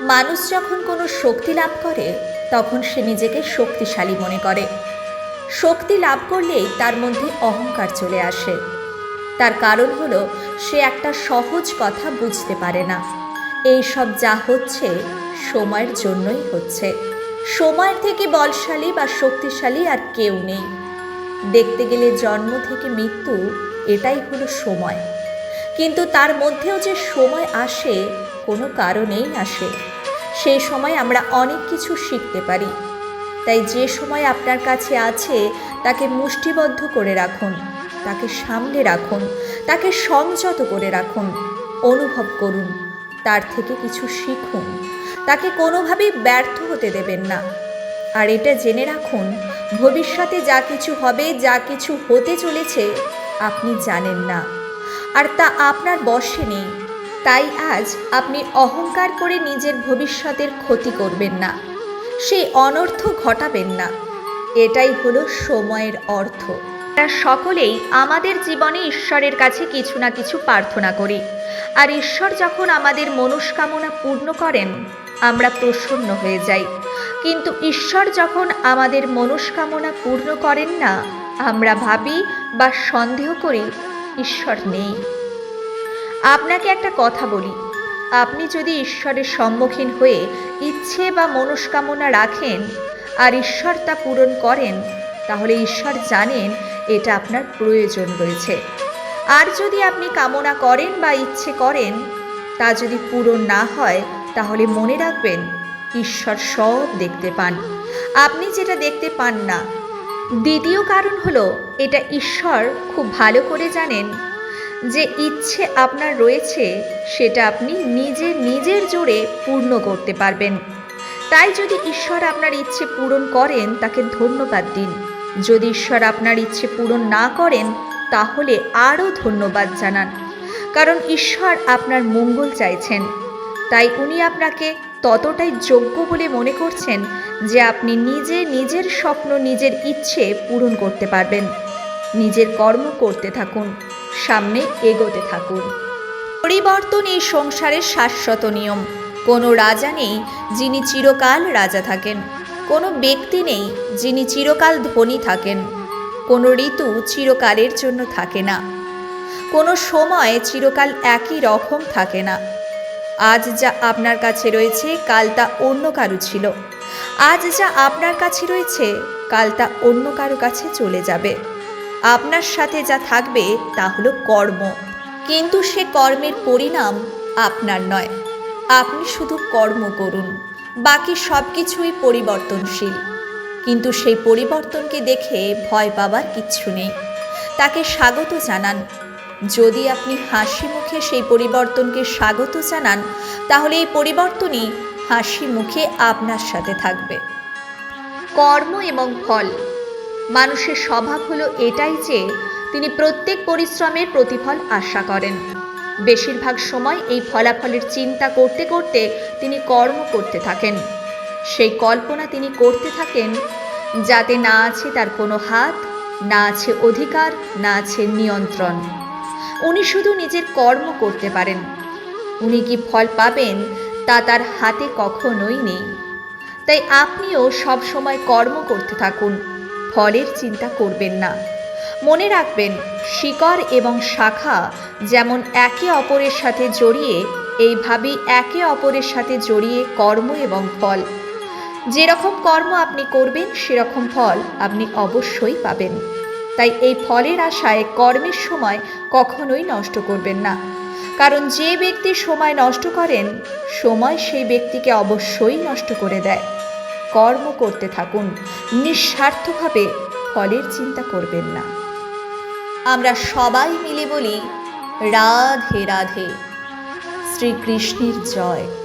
মানুষ যখন কোনো শক্তি লাভ করে, তখন সে নিজেকে শক্তিশালী মনে করে। শক্তি লাভ করলেই তার মধ্যে অহংকার চলে আসে। তার কারণ হলো, সে একটা সহজ কথা বুঝতে পারে না। এই সব যা হচ্ছে, সময়ের জন্যই হচ্ছে। সময়ের থেকে বলশালী বা শক্তিশালী আর কেউ নেই। দেখতে গেলে জন্ম থেকে মৃত্যু, এটাই হলো সময়। কিন্তু তার মধ্যেও যে সময় আসে, কোনো কারণেই আসে। সেই সময় আমরা অনেক কিছু শিখতে পারি। তাই যে সময় আপনার কাছে আছে, তাকে মুষ্টিবদ্ধ করে রাখুন, তাকে সামনে রাখুন, তাকে সংযত করে রাখুন, অনুভব করুন, তার থেকে কিছু শিখুন। তাকে কোনোভাবেই ব্যর্থ হতে দেবেন না। আর এটা জেনে রাখুন, ভবিষ্যতে যা কিছু হবে, যা কিছু হতে চলেছে, আপনি জানেন না। আর তা আপনার বশে নেই। তাই আজ আপনি অহংকার করে নিজের ভবিষ্যতের ক্ষতি করবেন না। সেই অনর্থ ঘটাবেন না। এটাই হলো সময়ের অর্থ। সকলেই আমাদের জীবনে ঈশ্বরের কাছে কিছু না কিছু প্রার্থনা করি। আর ঈশ্বর যখন আমাদের মনস্কামনা পূর্ণ করেন, আমরা প্রসন্ন হয়ে যাই। কিন্তু ঈশ্বর যখন আমাদের মনস্কামনা পূর্ণ করেন না, আমরা ভাবি বা সন্দেহ করি ঈশ্বর নেই। আপনাকে একটা কথা বলি। আপনি যদি ঈশ্বরের সম্মুখীন হয়ে ইচ্ছে বা মনস্কামনা রাখেন আর ঈশ্বর তা পূরণ করেন, তাহলে ঈশ্বর জানেন এটা আপনার প্রয়োজন রয়েছে। আর যদি আপনি কামনা করেন বা ইচ্ছে করেন, তা যদি পূরণ না হয়, তাহলে মনে রাখবেন, ঈশ্বর সব দেখতে পান। আপনি যেটা দেখতে পান না দ্বিতীয় কারণ হলো, এটা ঈশ্বর খুব ভালো করে জানেন। যে ইচ্ছে আপনার রয়েছে, সেটা আপনি নিজে নিজের জোরে পূর্ণ করতে পারবেন। তাই যদি ঈশ্বর আপনার ইচ্ছে পূরণ করেন, তাকে ধন্যবাদ দিন। যদি ঈশ্বর আপনার ইচ্ছে পূরণ না করেন, তাহলে আরও ধন্যবাদ জানান। কারণ ঈশ্বর আপনার মঙ্গল চাইছেন। তাই উনি আপনাকে ততটাই যোগ্য বলে মনে করছেন যে আপনি নিজে নিজের স্বপ্ন, নিজের ইচ্ছে পূরণ করতে পারবেন। নিজের কর্ম করতে থাকুন, সামনে এগোতে থাকুন। পরিবর্তন এই সংসারের শাশ্বত নিয়ম। কোনো রাজা নেই যিনি চিরকাল রাজা থাকেন। কোনো ব্যক্তি নেই যিনি চিরকাল ধনী থাকেন। কোনো ঋতু চিরকালের জন্য থাকে না। কোনো সময় চিরকাল একই রকম থাকে না। আজ যা আপনার কাছে রয়েছে, কাল তা অন্য কারও ছিল। আজ যা আপনার কাছে রয়েছে, কাল তা অন্য কারও কাছে চলে যাবে। আপনার সাথে যা থাকবে, তা হলো কর্ম। কিন্তু সে কর্মের পরিণাম আপনার নয়। আপনি শুধু কর্ম করুন। বাকি সব কিছুই পরিবর্তনশীল। কিন্তু সেই পরিবর্তনকে দেখে ভয় পাবার কিচ্ছু নেই। তাকে স্বাগত জানান। যদি আপনি হাসি মুখে সেই পরিবর্তনকে স্বাগত জানান, তাহলে এই পরিবর্তনই হাসি মুখে আপনার সাথে থাকবে। কর্ম এবং ফল। মানুষের স্বভাব হলো এটাই যে, তিনি প্রত্যেক পরিশ্রমের প্রতিফল আশা করেন। বেশিরভাগ সময় এই ফলাফলের চিন্তা করতে করতে তিনি কর্ম করতে থাকেন। সেই কল্পনা তিনি করতে থাকেন, যাতে না আছে তার কোনো হাত, না আছে অধিকার, না আছে নিয়ন্ত্রণ। উনি শুধু নিজের কর্ম করতে পারেন। উনি কি ফল পাবেন তা তার হাতে কখনোই নেই। তাই আপনিও সব সময় কর্ম করতে থাকুন, ফলের চিন্তা করবেন না। মনে রাখবেন, শিকড় এবং শাখা যেমন একে অপরের সাথে জড়িয়ে, এইভাবেই একে অপরের সাথে জড়িয়ে কর্ম এবং ফল। যেরকম কর্ম আপনি করবেন, সেরকম ফল আপনি অবশ্যই পাবেন। তাই এই ফলের আশায় কর্মের সময় কখনোই নষ্ট করবেন না। কারণ যে ব্যক্তি সময় নষ্ট করেন, সময় সেই ব্যক্তিকে অবশ্যই নষ্ট করে দেয়। কর্ম করতে থাকুন, নিঃস্বার্থভাবে ফলের চিন্তা করবেন না। আমরা সবাই মিলে বলি, রাধে রাধে। শ্রীকৃষ্ণের জয়।